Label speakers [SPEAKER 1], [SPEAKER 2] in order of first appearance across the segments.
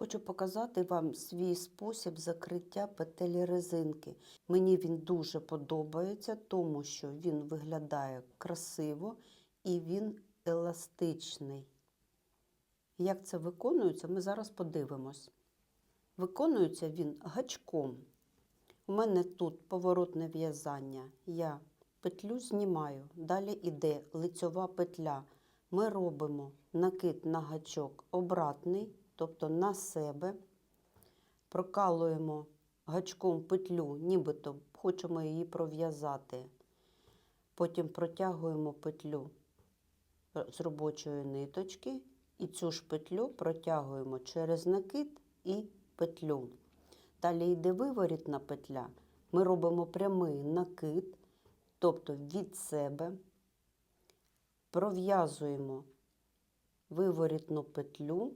[SPEAKER 1] Хочу показати вам свій спосіб закриття петель резинки. Мені він дуже подобається, тому що він виглядає красиво і він еластичний. Як це виконується, ми зараз подивимось. Виконується він гачком. У мене тут поворотне в'язання. Я петлю знімаю, далі йде лицьова петля. Ми робимо накид на гачок обратний, тобто на себе. Прокалуємо гачком петлю, нібито хочемо її пров'язати. Потім протягуємо петлю з робочої ниточки і цю ж петлю протягуємо через накид і петлю. Далі йде виворітна петля. Ми робимо прямий накид, тобто від себе, пров'язуємо виворітну петлю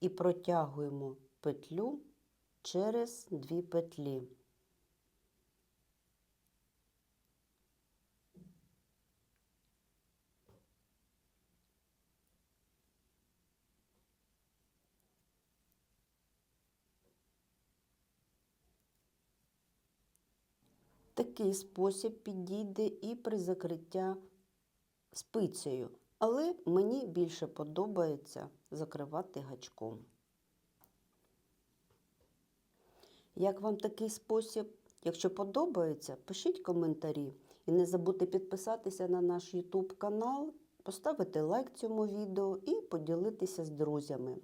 [SPEAKER 1] і протягуємо петлю через дві петлі. Такий спосіб підійде і при закриття спицею, але мені більше подобається закривати гачком. Як вам такий спосіб? Якщо подобається, пишіть коментарі і не забудьте підписатися на наш YouTube канал, поставити лайк цьому відео і поділитися з друзями.